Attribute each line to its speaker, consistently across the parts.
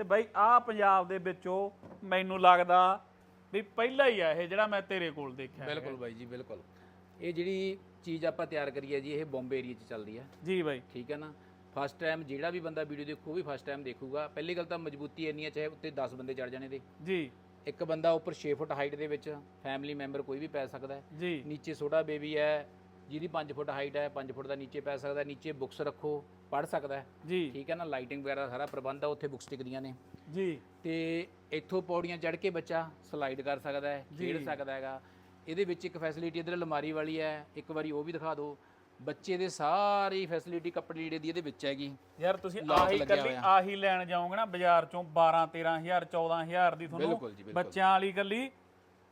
Speaker 1: ਤੇ ਬਾਈ ਆ ਪੰਜਾਬ ਦੇ ਵਿੱਚੋਂ ਮੈਨੂੰ ਲੱਗਦਾ ਵੀ ਪਹਿਲਾ ਹੀ ਆ ਇਹ ਜਿਹੜਾ ਮੈਂ ਤੇਰੇ ਕੋਲ ਦੇਖਿਆ
Speaker 2: ਬਿਲਕੁਲ ਬਾਈ ਜੀ ਬਿਲਕੁਲ। ਇਹ ਜਿਹੜੀ ਚੀਜ਼ ਆਪਾਂ ਤਿਆਰ ਕਰੀ ਹੈ ਜੀ ਇਹ ਬੰਬੇ ਏਰੀਆ 'ਚ ਚੱਲਦੀ ਹੈ
Speaker 1: ਜੀ ਬਾਈ।
Speaker 2: ਠੀਕ ਹੈ ਨਾ? ਫਸਟ ਟਾਈਮ ਜਿਹੜਾ ਵੀ ਬੰਦਾ ਵੀਡੀਓ ਦੇਖੂ ਉਹ ਵੀ ਫਸਟ ਟਾਈਮ ਦੇਖੂਗਾ। ਪਹਿਲੀ ਗੱਲ ਤਾਂ ਮਜ਼ਬੂਤੀ ਇੰਨੀ ਹੈ ਚਾਹੇ ਉੱਤੇ 10 ਬੰਦੇ ਚੜ ਜਾਣੇ ਦੇ
Speaker 1: ਜੀ।
Speaker 2: ਇੱਕ ਬੰਦਾ ਉੱਪਰ 6 ਫੁੱਟ ਹਾਈਟ ਦੇ ਵਿੱਚ ਫੈਮਿਲੀ ਮੈਂਬਰ ਕੋਈ ਵੀ ਪੈ ਸਕਦਾ ਹੈ।
Speaker 1: ਜੀ।
Speaker 2: ਨੀਚੇ ਛੋਟਾ ਬੇਬੀ ਹੈ ਜਿਹਦੀ 5 ਫੁੱਟ ਹਾਈਟ ਹੈ 5 ਫੁੱਟ ਦਾ ਨੀਚੇ ਪੈ ਸਕਦਾ ਹੈ, ਨੀਚੇ ਬੁੱਕਸ ਰੱਖੋ ਪੜ ਸਕਦਾ ਹੈ।
Speaker 1: ਜੀ।
Speaker 2: ਠੀਕ ਹੈ ਨਾ ਲਾਈਟਿੰਗ ਵਗੈਰਾ ਸਾਰਾ ਪ੍ਰਬੰਧ ਆ ਉੱਥੇ ਬੁੱਕਸ ਟਿਕਦੀਆਂ ਨੇ।
Speaker 1: ਜੀ।
Speaker 2: ਤੇ ਇੱਥੋਂ ਪੌੜੀਆਂ ਚੜ ਕੇ ਬੱਚਾ ਸਲਾਈਡ ਕਰ ਸਕਦਾ ਹੈ ਖੇਡ ਸਕਦਾ ਹੈਗਾ। ਇਹਦੇ ਵਿੱਚ ਇੱਕ ਫੈਸਿਲਿਟੀ ਇਧਰ ਅਲਮਾਰੀ ਵਾਲੀ ਹੈ ਇੱਕ ਵਾਰੀ ਉਹ ਵੀ ਦਿਖਾ ਦਿਓ। ਬੱਚੇ ਦੇ ਸਾਰੀ ਫੈਸਿਲਿਟੀ ਕੱਪੜੇ ਲੀੜੇ ਦੀ ਇਹਦੇ ਵਿੱਚ ਹੈਗੀ।
Speaker 1: ਯਾਰ ਤੁਸੀਂ ਆਹੀ ਕੱਲੀ। ਆਹੀ ਲੈਣ ਜਾਓਗੇ ਨਾ ਬਾਜ਼ਾਰ ਚੋਂ 12 13000 14000 ਦੀ ਤੁਹਾਨੂੰ। ਬੱਚਿਆਂ ਵਾਲੀ ਕੱਲੀ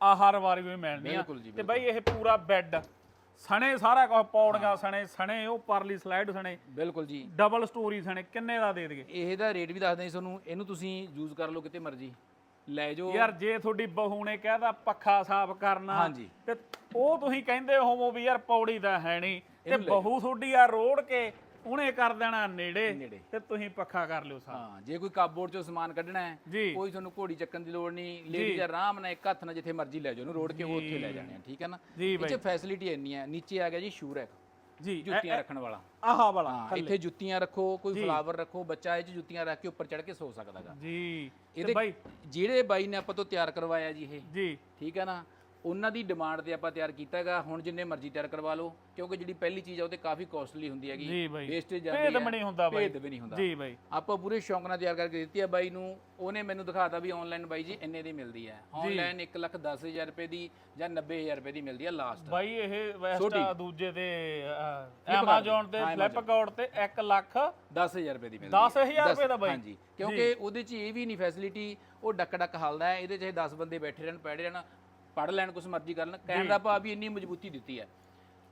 Speaker 1: ਆਹਾਰ ਵਾਰੀ ਵੀ ਮਿਲਣੀ ਆ। ਤੇ ਬਾਈ ਇਹ ਪੂਰਾ ਬੈੱਡ ਸਣੇ ਸਾਰਾ ਕੁਝ ਪੌੜੀਆਂ ਸਣੇ ਸਣੇ ਉਹ ਪਰਲੀ ਸਲਾਈਡ ਸਣੇ।
Speaker 2: ਬਿਲਕੁਲ ਜੀ।
Speaker 1: ਡਬਲ ਸਟੋਰੀ ਸਣੇ ਕਿੰਨੇ ਦਾ ਦੇ ਦਈਏ?
Speaker 2: ਇਹਦਾ ਰੇਟ ਵੀ ਦੱਸ ਦਿਆਂ ਜੀ ਤੁਹਾਨੂੰ ਇਹਨੂੰ ਤੁਸੀਂ ਯੂਜ਼ ਕਰ ਲਓ ਕਿਤੇ ਮਰਜ਼ੀ। ਲੈ ਜਾਓ।
Speaker 1: ਯਾਰ ਜੇ ਤੁਹਾਡੀ ਬਹੂ ਨੇ ਕਹਿਦਾ ਪੱਖਾ ਸਾਫ਼ ਕਰਨਾ।
Speaker 2: ਹਾਂਜੀ।
Speaker 1: ਤੇ ਉਹ ਤੁਸੀਂ ਕਹਿੰਦੇ ਹੋਵੋ ਵੀ ਯਾਰ ਪੌੜੀ ਤਾਂ ਹੈ ਨਹੀਂ। ਤੇ ਬਹੂ ਤੁਹਾਡੀ ਆ ਰੋੜ ਕੇ ਉਹਨੇ ਕਰ ਦੇਣਾ ਨੇੜੇ
Speaker 2: ਨੇੜੇ।
Speaker 1: ਤੇ ਤੁਸੀਂ ਪੱਖਾ ਕਰ ਲਿਓ ਸਾਫ਼
Speaker 2: ਹਾਂ ਜੇ ਕੋਈ ਕਾਬੋਰਡ ਚੋਂ ਸਮਾਨ ਕੱਢਣਾ ਹੈ
Speaker 1: ਜੀ।
Speaker 2: ਕੋਈ ਤੁਹਾਨੂੰ ਘੋੜੀ ਚੱਕਣ ਦੀ ਲੋੜ ਨਹੀਂ ਲੇਡੀਜ਼ ਆਰਾਮ ਨਾਲ ਇੱਕ ਹੱਥ ਨਾਲ ਜਿੱਥੇ ਮਰਜ਼ੀ ਲੈ ਜਾਓ ਉਹਨੂੰ ਰੋੜ ਕੇ ਉਹ ਉੱਥੇ ਲੈ ਜਾਣੇ ਆ ਠੀਕ ਹੈ ਨਾ?
Speaker 1: ਜੀ
Speaker 2: 'ਚ ਫੈਸਿਲਿਟੀ ਇੰਨੀ ਹੈ ਨੀਚੇ ਆ ਗਿਆ ਜੀ ਸ਼ੂ ਰੈਕ
Speaker 1: ਜੀ
Speaker 2: ਜੁੱਤੀਆਂ ਰੱਖਣ ਵਾਲਾ।
Speaker 1: ਆਹਾ ਵਾਲਾ
Speaker 2: ਹਾਂ ਇੱਥੇ ਜੁੱਤੀਆਂ ਰੱਖੋ ਕੋਈ ਫਲਾਵਰ ਰੱਖੋ ਬੱਚਾ ਇਹ 'ਚ ਜੁੱਤੀਆਂ ਰੱਖ ਕੇ ਉੱਪਰ ਚੜ ਕੇ ਸੋ ਸਕਦਾ ਹੈਗਾ
Speaker 1: ਜੀ। ਤੇ
Speaker 2: ਇਹਦੇ
Speaker 1: ਬਾਈ
Speaker 2: ਜਿਹੜੇ ਬਾਈ ਨੇ ਆਪਾਂ ਤੋਂ ਤਿਆਰ ਕਰਵਾਇਆ ਜੀ ਇਹ
Speaker 1: ਜੀ।
Speaker 2: ਠੀਕ ਹੈ ਨਾ? ਉਹਨਾਂ ਦੀ ਡਿਮਾਂਡ ਤੇ ਆਪਾਂ ਤਿਆਰ ਕੀਤਾ ਹੈਗਾ। ਹੁਣ ਜਿੰਨੇ ਮਰਜ਼ੀ ਤਿਆਰ ਕਰਵਾ ਲਓ ਕਿਉਂਕਿ ਜਿਹੜੀ ਪਹਿਲੀ ਚੀਜ਼ ਆ ਉਹ ਤੇ ਕਾਫੀ ਕੋਸਟਲੀ ਹੁੰਦੀ ਹੈਗੀ।
Speaker 1: ਜੀ ਬਾਈ।
Speaker 2: ਵੇਸਟੇਜ
Speaker 1: ਭੇਦ
Speaker 2: ਜਾਂਦੀ
Speaker 1: ਵੀ
Speaker 2: ਹੈ
Speaker 1: ਨਹੀਂ ਹੁੰਦਾ ਬਾਈ।
Speaker 2: ਭੇਦ ਵੀ ਨਹੀਂ ਹੁੰਦਾ।
Speaker 1: ਜੀ ਬਾਈ।
Speaker 2: ਆਪਾਂ ਪੂਰੇ ਸ਼ੌਂਕ ਨਾਲ ਤਿਆਰ ਕਰਕੇ ਦਿੱਤੀ ਹੈ ਬਾਈ ਨੂੰ। ਉਹਨੇ ਮੈਨੂੰ ਦਿਖਾਤਾ ਵੀ ਆਨਲਾਈਨ ਬਾਈ ਜੀ ਇੰਨੇ ਦੀ ਮਿਲਦੀ ਹੈ। ਆਨਲਾਈਨ 1 ਲੱਖ 10000 ਰੁਪਏ ਦੀ ਜਾਂ 90000 ਰੁਪਏ ਦੀ ਮਿਲਦੀ ਹੈ ਲਾਸਟ
Speaker 1: ਬਾਈ ਇਹ ਵੈਸਟਾ ਦੂਜੇ ਤੇ
Speaker 2: Flipkart
Speaker 1: ਐਮਾਜ਼ੋਨ ਤੇ
Speaker 2: ਹਾਂ,
Speaker 1: ਫਲਿੱਪਕਾਰਟ ਤੇ 1 ਲੱਖ
Speaker 2: 10000 ਰੁਪਏ ਦੀ ਮਿਲਦੀ
Speaker 1: 10000 ਰੁਪਏ ਦਾ ਬਾਈ।
Speaker 2: ਹਾਂਜੀ। ਕਿਉਂਕਿ ਉਹਦੇ 'ਚ ਇਹ ਵੀ ਨਹੀਂ ਫੈਸਿਲਿਟੀ ਉਹ ਡੱਕ ਡੱਕ ਹਲਦਾ ਹੈ। ਇਹਦੇ 'ਚ ਇਹ 10 ਬੰਦੇ ਬੈਠੇ ਰਹਿਣ ਪੜ ਰਹਿਣ। ਪੜ ਲੈਣ ਕੁਛ ਮਰਜ਼ੀ ਕਰਨ ਕਹਿਣ ਦਾ ਭਾਵ ਵੀ ਇੰਨੀ ਮਜ਼ਬੂਤੀ ਦਿੱਤੀ ਹੈ।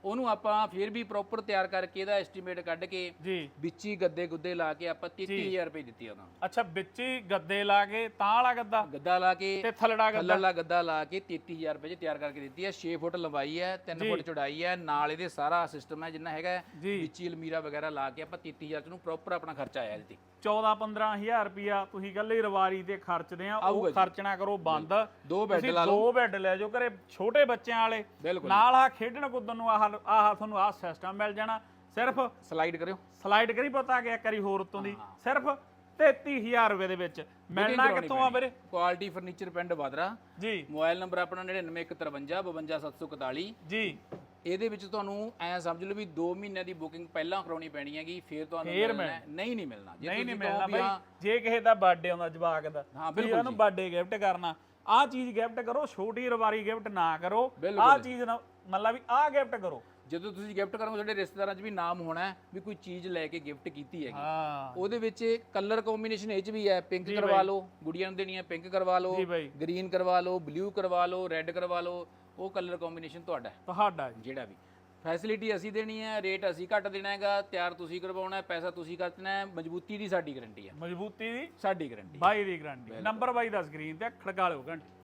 Speaker 2: ਉਹਨੂੰ ਆਪਾਂ ਫਿਰ ਵੀ ਪ੍ਰੋਪਰ ਤਿਆਰ ਕਰਕੇ ਇਹਦਾ ਐਸਟੀਮੇਟ ਕੱਢ ਕੇ
Speaker 1: ਜੀ।
Speaker 2: ਵਿੱਚ ਹੀ ਗੱਦੇ ਗੁੱਦੇ ਲਾ ਕੇ ਆਪਾਂ 33000 ਰੁਪਏ ਦਿੱਤੀ ਉਹਨਾਂ
Speaker 1: ਅੱਛਾ ਵਿੱਚ ਹੀ ਗੱਦੇ ਲਾ ਕੇ ਤਾਂ ਵਾਲਾ ਗੱਦਾ?
Speaker 2: ਗੱਦਾ ਲਾ ਕੇ
Speaker 1: ਤੇ ਥੱਲੜਾ ਗੱਦਾ?
Speaker 2: ਥੱਲੜਾ ਗੱਦਾ ਲਾ ਕੇ 33000 ਰੁਪਏ 'ਚ ਤਿਆਰ ਕਰਕੇ ਦਿੱਤੀ ਹੈ 6 ਫੁੱਟ ਲੰਬਾਈ ਹੈ 3 ਫੁੱਟ ਚੌੜਾਈ ਹੈ ਨਾਲ ਇਹਦੇ ਸਾਰਾ ਸਿਸਟਮ ਹੈ ਜਿੰਨਾ ਹੈਗਾ। ਵਿੱਚ ਹੀ ਅਲਮੀਰਾ ਵਗੈਰਾ ਲਾ ਕੇ ਆਪਾਂ 33000 ਚ ਨੂੰ ਪ੍ਰੋਪਰ ਆਪਣਾ ਖਰਚਾ ਆਇਆ ਇਹਦੇ ਤੇ।
Speaker 1: 14 15000 ਰੁਪਿਆ ਤੁਸੀਂ ਕੱਲੇ ਰਵਾਰੀ ਤੇ ਖਰਚਦੇ ਆ ਉਹ। ਖਰਚਣਾ ਕਰੋ ਬੰਦ।
Speaker 2: ਦੋ ਬੈੱਡ ਲਾ ਲਓ।
Speaker 1: ਦੋ ਬੈੱਡ ਲੈ ਜਾਓ ਘਰੇ ਛੋਟੇ ਬੱਚਿਆਂ ਵਾਲੇ। ਨਾਲ ਆ ਖੇਡਣ ਕੁੱਦਣ ਨੂੰ ਆਹ ਆਹ ਤੁਹਾਨੂੰ ਆਹ ਸਿਸਟਮ ਮਿਲ ਜਾਣਾ। ਸਿਰਫ
Speaker 2: ਸਲਾਈਡ ਕਰਿਓ।
Speaker 1: ਸਲਾਈਡ ਕਰੀ ਪਤਾ ਗਿਆ ਕਰੀ ਹੋਰ ਉਤੋਂ ਦੀ। ਸਿਰਫ 33000 ਰੁਪਏ ਦੇ ਵਿੱਚ। ਮਿਲਣਾ ਕਿੱਥੋਂ ਆ ਵੀਰੇ?
Speaker 2: ਕੁਆਲਿਟੀ ਫਰਨੀਚਰ ਪਿੰਡ ਬਾਦਰਾ।
Speaker 1: ਜੀ।
Speaker 2: ਮੋਬਾਈਲ ਨੰਬਰ ਆਪਣਾ 9953 52741
Speaker 1: ਜੀ।
Speaker 2: ਇਹਦੇ ਵਿੱਚ ਤੁਹਾਨੂੰ ਐ ਸਮਝ ਲਓ ਵੀ 2 ਮਹੀਨਿਆਂ ਦੀ ਬੁਕਿੰਗ ਪਹਿਲਾਂ ਕਰਾਉਣੀ ਪੈਣੀ ਹੈਗੀ ਫਿਰ ਤੁਹਾਨੂੰ ਮਿਲਣਾ। ਨਹੀਂ ਨਹੀਂ ਮਿਲਣਾ। ਜੇ
Speaker 1: ਨਹੀਂ ਮਿਲਣਾ ਬਾਈ। ਜੇ ਕਿਸੇ ਦਾ ਬਰਥਡੇ ਆਉਂਦਾ ਜਵਾਕ ਦਾ
Speaker 2: ਹਾਂ, ਬਿਲਕੁਲ
Speaker 1: ਉਹਨੂੰ ਬਰਥਡੇ ਗਿਫਟ ਕਰਨਾ ਆਹ ਚੀਜ਼ ਗਿਫਟ ਕਰੋ ਛੋਟੀ ਰਵਾਰੀ ਗਿਫਟ ਨਾ ਕਰੋ। ਆਹ ਚੀਜ਼ ਨਾ ਮਤਲਬ ਵੀ ਆਹ ਗਿਫਟ ਕਰੋ।
Speaker 2: ਜਦੋਂ ਤੁਸੀਂ ਗਿਫਟ ਕਰੋਗੇ ਤੁਹਾਡੇ ਰਿਸ਼ਤੇਦਾਰਾਂ 'ਚ ਵੀ ਨਾਮ ਹੋਣਾ ਹੈ ਵੀ ਕੋਈ ਚੀਜ਼ ਲੈ ਕੇ ਗਿਫਟ ਕੀਤੀ ਹੈਗੀ।
Speaker 1: ਹਾਂ।
Speaker 2: ਉਹਦੇ ਵਿੱਚ ਕਲਰ ਕੰਬੀਨੇਸ਼ਨ ਇਹ 'ਚ ਵੀ ਹੈ ਪਿੰਕ ਕਰਵਾ ਲਓ ਗੁੜੀਆਂ ਨੂੰ ਦੇਣੀ ਹੈ ਪਿੰਕ ਕਰਵਾ ਲਓ
Speaker 1: ਜੀ ਬਾਈ।
Speaker 2: ਗ੍ਰੀਨ ਕਰਵਾ ਲਓ ਬਲੂ ਕਰਵਾ ਲਓ ਰੈੱਡ ਕਰਵਾ ਲਓ ਉਹ ਕਲਰ ਕੰਬੀਨੇਸ਼ਨ ਤੁਹਾਡਾ ਹੈ,
Speaker 1: ਤੁਹਾਡਾ ਜੀ।
Speaker 2: ਜਿਹੜਾ ਵੀ। ਫੈਸਿਲਿਟੀ ਅਸੀਂ ਦੇਣੀ ਹੈ ਰੇਟ ਅਸੀਂ ਘੱਟ ਦੇਣਾ ਹੈਗਾ ਤਿਆਰ ਤੁਸੀਂ ਕਰਵਾਉਣਾ ਹੈ ਪੈਸਾ ਤੁਸੀਂ ਖਰਚਣਾ ਹੈ ਮਜ਼ਬੂਤੀ ਦੀ ਸਾਡੀ ਗਾਰੰਟੀ ਹੈ।
Speaker 1: ਮਜ਼ਬੂਤੀ ਦੀ
Speaker 2: ਸਾਡੀ ਗਾਰੰਟੀ
Speaker 1: ਬਾਈ ਦੀ ਗਰੰਟੀ ਨੰਬਰ ਬਾਈ ਦਾ ਸਕਰੀਨ ਤੇ ਖੜਕਾ ਲਿਓ ਘੰਟੇ।